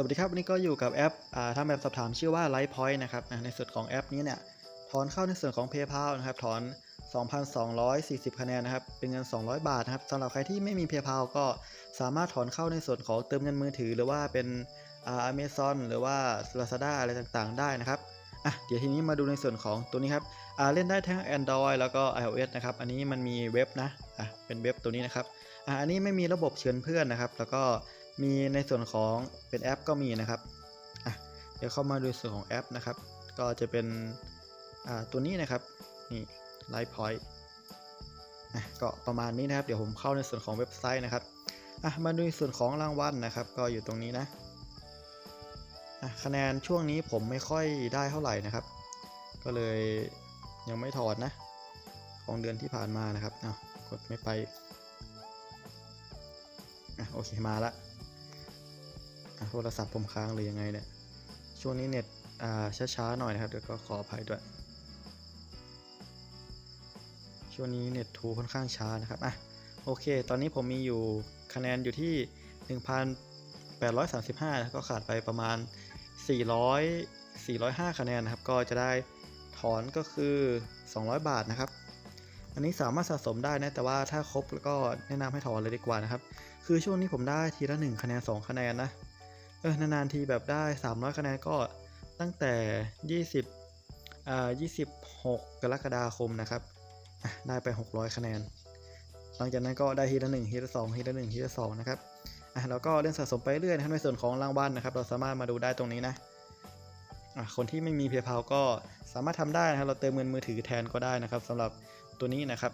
สวัสดีครับวันนี้ก็อยู่กับแอปอ่าทำแบบสอบถามชื่อว่า Light Point นะครับในส่วนของแอปนี้เนี่ยถอนเข้าในส่วนของ PayPal นะครับถอน 2,240 คะแนนนะครับเป็นเงิน 200 บาทนะครับสำหรับใครที่ไม่มี PayPal ก็สามารถถอนเข้าในส่วนของเติมเงินมือถือ หรือว่าเป็นอ่า Amazon หรือว่า Lazada อะไรต่างๆ ได้นะครับอะเดี๋ยวทีนี้มาดูในส่วนของตัวนี้ครับอ่าเล่นได้ทั้ง Android แล้วก็ iOS นะครับอันนี้มันมีเว็บนะอะเป็นเว็บตัวนี้นะครับอะอันนี้ไม่มีระบบเชิญเพื่อนนะครับ แล้วก็ มีในส่วนของเป็นแอปก็มีนะครับอะเดี๋ยวเข้ามาดูส่วนของแอปนะครับ ก็จะเป็นตัวนี้นะครับนี่ Light Point อะก็ประมาณนี้นะครับ เดี๋ยวผมเข้าในส่วนของเว็บไซต์นะครับมาดูส่วนของรางวัลนะครับ ก็อยู่ตรงนี้นะคะแนนช่วงนี้ผมไม่ค่อยได้เท่าไหร่นะครับ ก็เลยยังไม่ถอดนะ ของเดือนที่ผ่านมานะครับเอากดไม่ไปอโอเคมาละ โทรศัพท์ผมค้างหรือยังไงเนี่ย ช่วงนี้เน็ตช้าๆหน่อยนะครับเดี๋ยวก็ขออภัยด้วย ช่วงนี้เน็ตทูค่อนข้างช้านะครับ อะ โอเค ตอนนี้ผมมีอยู่คะแนนอยู่ที่ 1,835นะก็ขาดไปประมาณ 400 405 คะแนนนะครับ ก็จะได้ถอนก็คือ 200 บาทนะครับ อันนี้สามารถสะสมได้นะ แต่ว่าถ้าครบแล้วก็แนะนำให้ถอนเลยดีกว่านะครับ คือช่วงนี้ผมได้ทีละ 1 คะแนน 2 คะแนนนะ เออนานๆทีแบบได้ 300 คะแนนก็ตั้งแต่ 20อ่า26 กรกฎาคมนะครับได้ไป 600 คะแนน หลังจากนั้นก็ได้ทีละ1ทีละ2ทีละ1ทีละ2นะครับอะแล้วก็เล่นสะสมไปเรื่อยนะครับในส่วนของรางวัลนนะครับ เราสามารถมาดูได้ตรงนี้นะอะคนที่ไม่มี PayPal ก็สามารถทำได้นะครับ เราเติมเงินมือถือแทนก็ได้นะครับสำหรับตัวนี้นะครับ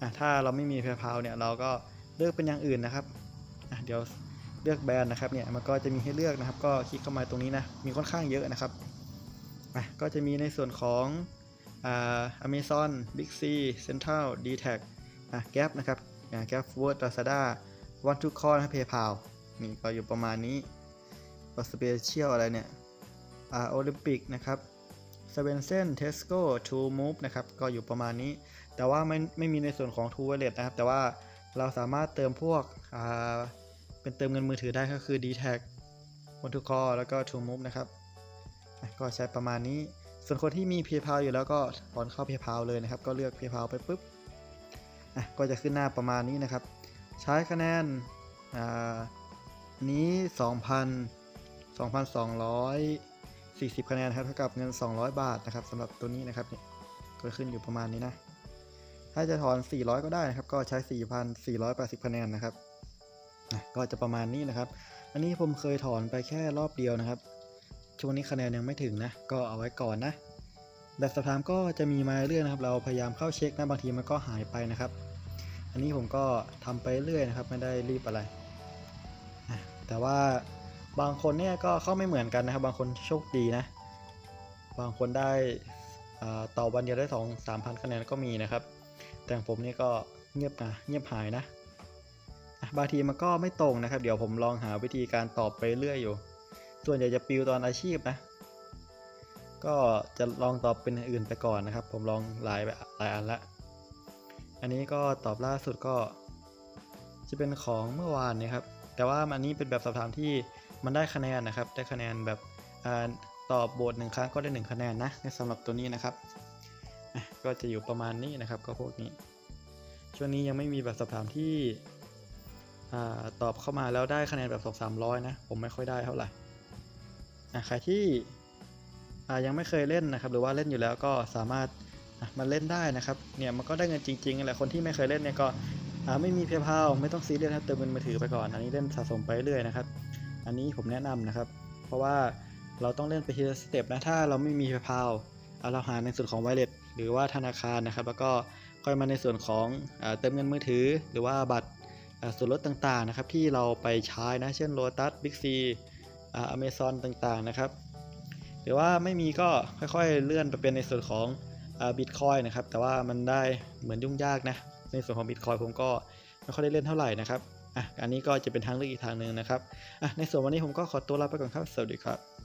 อะถ้าเราไม่มี PayPal เนี่ยเราก็เลือกเป็นอย่างอื่นนะครับอะเดี๋ยว เลือกแบรนด์นะครับเนี่ยมันก็จะมีให้เลือกนะครับ ก็คลิกเข้ามาตรงนี้นะมีค่อนข้างเยอะนะครับอะก็จะมีในส่วนของอ่า Amazon Big C Central d t a c อะ Gap นะครับอ่า Gap Food Lazada Want to Call นะครับ PayPal นี่ก็อยู่ประมาณนี้ก็ Special อะไรเนี่ยอ่า Olympic นะครับ s v e n s e n Tesco True Move นะครับ ก็อยู่ประมาณนี้ แต่ว่าไม่ไม่มีในส่วนของ True Wallet นะครับ แต่ว่าเราสามารถเติมพวกอ่า เป็นเติมเงินมือถือได้ก็คือ d t a c Want to Call แล้วก็ True Move นะครับ ก็ใช้ประมาณนี้ ส่วนคนที่มี PayPal อยู่แล้วก็ถอนเข้า PayPal เลยนะครับ ก็เลือก PayPal ไปปุ๊บก็จะขึ้นหน้าประมาณนี้นะครับ ใช้คะแนนอ่านี้ 2,000 2,240 คะแนนครับเท่ากับเงิน 200 บาทนะครับสำหรับตัวนี้นะครับเนี่ยก็ขึ้นอยู่ประมาณนี้นะ ถ้าจะถอน 400 ก็ได้นะครับ ก็ใช้ 4,480 คะแนนนะครับ อะก็จะประมาณนี้นะครับ อันนี้ผมเคยถอนไปแค่รอบเดียวนะครับ ช่วงนี้คะแนนยังไม่ถึงนะ ก็เอาไว้ก่อนนะแบบสอบถามก็จะมีมาเรื่อยนะครับ เราพยายามเข้าเช็คนะบางทีมันก็หายไปนะครับ อันนี้ผมก็ทำไปเรื่อยนะครับ ไม่ได้รีบอะไร แต่ว่าบางคนเนี่ยก็เข้าไม่เหมือนกันนะครับ บางคนโชคดีนะ บางคนได้ต่อวันเดียวได้สองสามพันคะแนนก็มีนะครับ แต่ผมนี่ก็เงียบนะเงียบหายนะ บางทีมันก็ไม่ตรงนะครับ เดี๋ยวผมลองหาวิธีการตอบไปเรื่อยอยู่ ส่วนใหญ่จะปิวตอนอาชีพนะ ก็จะลองตอบเป็นอื่นไปก่อนนะครับ ผมลองหลายแบบหลายอันละอันนี้ก็ตอบล่าสุดก็ จะเป็นของเมื่อวานนี้ครับ แต่ว่าอันนี้เป็นแบบสอบถามที่มันได้คะแนนนะครับ ได้คะแนนแบบอตอบบทหนึ่งครั้งก็ได้หนึ่งคะแนนนะในสำหรับตัวนี้นะครับ ก็จะอยู่ประมาณนี้นะครับ ก็พวกนี้ ช่วงนี้ยังไม่มีแบบสอบถามที่ ตอบเข้ามาแล้วได้คะแนนแบบสองสามร้อยนะ ผมไม่ค่อยได้เท่าไหร่ใครที่ยังไม่เคยเล่นนะครับ หรือว่าเล่นอยู่แล้วก็สามารถมาเล่นได้นะครับ เนี่ยมันก็ได้เงินจริงๆแหละคนที่ไม่เคยเล่นเนี่ยก็ไม่มีเพย์พาไม่ต้องซีเรียสครับเติมเงินมือถือไปก่อน อันนี้เล่นสะสมไปเรื่อยนะครับ อันนี้ผมแนะนำนะครับ เพราะว่าเราต้องเล่นไปทีละสเต็ปนะ ถ้าเราไม่มีเพย์พาเราหาในส่วนของ wallet หรือว่าธนาคารนะครับ แล้วก็ค่อยมาในส่วนของอเติมเงินมือถือ หรือว่าบัตร ส่วนลดต่างๆนะครับที่เราไปใช้นะ เช่น Lotus Big C อ่า Amazon ต่างๆนะครับหรือว่าไม่มีก็ค่อยๆเลื่อนไปเป็นในส่วนของบิตคอยนะครับ แต่ว่ามันได้เหมือนยุ่งยากนะในส่วนของบิตคอยผมก็ไม่ค่อยได้เล่นเท่าไหร่นะครับอะอันนี้ก็จะเป็นทางเลือกอีกทางหนึ่งนะครับอะในส่วนวันนี้ผมก็ขอตัวลาไปก่อนครับ สวัสดีครับ